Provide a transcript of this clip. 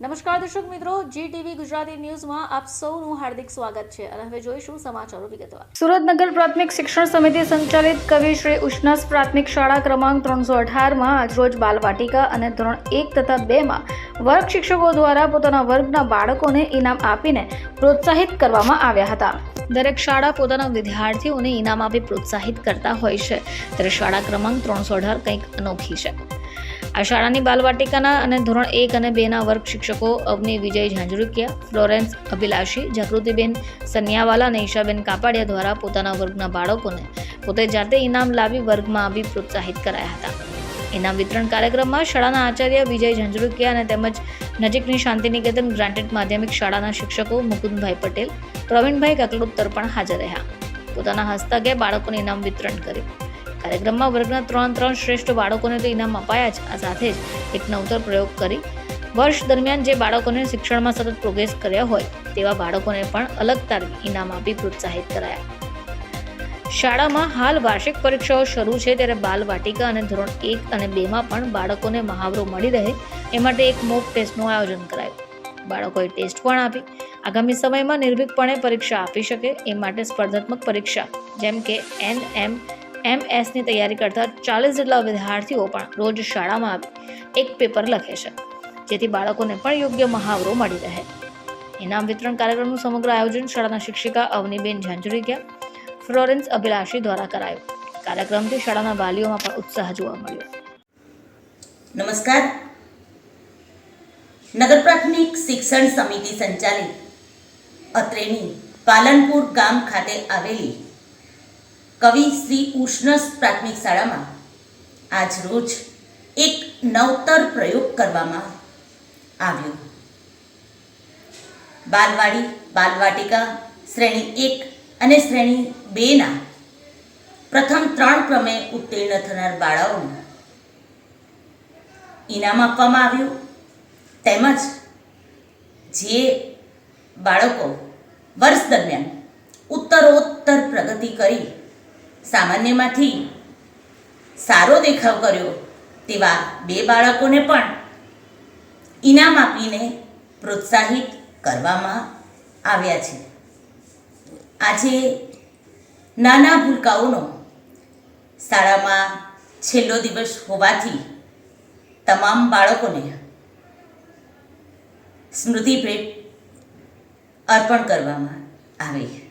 નમસ્કાર દર્શક મિત્રો જી ટીવી ગુજરાતી ન્યૂઝમાં આપ સૌનું હાર્દિક સ્વાગત છે અને હવે જોઈશું સમાચારો વિગતવાર. સુરતનગર પ્રાથમિક શિક્ષણ સમિતિ સંચાલિત કવિ શ્રી ઉષ્ણસ પ્રાથમિક શાળા ક્રમાંક ત્રણસો અઢારમાં આજરોજ બાલવાટિકા અને ધોરણ એક તથા બેમાં વર્ગ શિક્ષકો દ્વારા પોતાના વર્ગના બાળકોને ઇનામ આપીને પ્રોત્સાહિત કરવામાં આવ્યા હતા. દરેક શાળા પોતાના વિદ્યાર્થીઓને ઇનામ આપી પ્રોત્સાહિત કરતા હોય છે. ત્યારે શાળા ક્રમાંક ત્રણસો અઢાર કંઈક અનોખી છે. આ શાળાની બાલવાટિકાના અને ધોરણ એક અને બેના વર્ગ શિક્ષકો અવની વિજય ઝાંઝરુકિયા, ફ્લોરેન્સ અભિલાષી, જાગૃતિબેન સન્યાવાલા અને ઈશાબેન કાપાડિયા દ્વારા પોતાના વર્ગના બાળકોને પોતે જાતે ઇનામ લાવી વર્ગમાં આવી પ્રોત્સાહિત કરાયા હતા. ઇનામ વિતરણ કાર્યક્રમમાં શાળાના આચાર્ય વિજય ઝાંઝરુકિયા અને તેમજ નજીકની શાંતિનિકેતન ગ્રાન્ટેડ માધ્યમિક શાળાના શિક્ષકો મુકુંદભાઈ પટેલ, પ્રવીણભાઈ કકલોત્તર પણ હાજર રહ્યા. પોતાના હસ્તકે બાળકોને ઇનામ વિતરણ કર્યું. કાર્યક્રમમાં વર્ગના ત્રણ ત્રણ શ્રેષ્ઠ બાળકોને તો ઇનામ અપાયા જ. આ સાથે જ એક નવતર પ્રયોગ કરી વર્ષ દરમિયાન જે બાળકોને શિક્ષણમાં સતત પ્રોગ્રેસ કર્યા હોય, તેવા બાળકોને પણ અલગ તારવી ઇનામ આપી પ્રોત્સાહિત કરાયા. શાળામાં હાલ વાર્ષિક પરીક્ષાઓ શરૂ છે ત્યારે બાલ વાટિકા અને ધોરણ એક અને બેમાં પણ બાળકોને મહાવરો મળી રહે એ માટે એક મોક ટેસ્ટનું આયોજન કરાયું. બાળકોએ ટેસ્ટ પણ આપી. આગામી સમયમાં નિર્ભીકપણે પરીક્ષા આપી શકે એ માટે સ્પર્ધાત્મક પરીક્ષા, જેમ કે એન એમ એમ એસની તૈયારી કરતા ચાલીસ જેટલા વિદ્યાર્થીઓ પણ રોજ શાળામાં આવી. એક પેપર લખે છે, જેથી બાળકોને પણ યોગ્ય મહાવરો મળી રહે. ઇનામ વિતરણ કાર્યક્રમનું સમગ્ર આયોજન શાળાના શિક્ષિકા અવનીબેન ઝાંઝુરીકિયા ફ્લોરેન્સ અભિલાષી દ્વારા કરાયું. કાર્યક્રમથી શાળાના વાલીઓમાં પણ ઉત્સાહ જોવા મળ્યો. નમસ્કાર. નગર પ્રાથમિક શિક્ષણ સમિતિ સંચાલિત અત્રેની પાલનપુર ગામ ખાતે આવેલી કવિ શ્રી ઉષ્ણસ પ્રાથમિક શાળામાં આજ રોજ એક નવતર પ્રયોગ કરવામાં આવ્યો. બાલવાડી, બાલવાટિકા, શ્રેણી એક અને શ્રેણી બેના પ્રથમ ત્રણ ક્રમે ઉત્તીર્ણ થનાર બાળાઓને ઇનામ આપવામાં આવ્યું. તેમજ જે બાળકો વર્ષ દરમિયાન ઉત્તરોત્તર પ્રગતિ કરી સામાન્યમાંથી સારો દેખાવ કર્યો તેવા બે બાળકોને પણ ઇનામ આપીને પ્રોત્સાહિત કરવામાં આવ્યા છે. આજે નાના ભૂલકાઓનો શાળામાં છેલ્લો દિવસ હોવાથી તમામ બાળકોને સ્મૃતિ ભેટ અર્પણ કરવામાં આવે.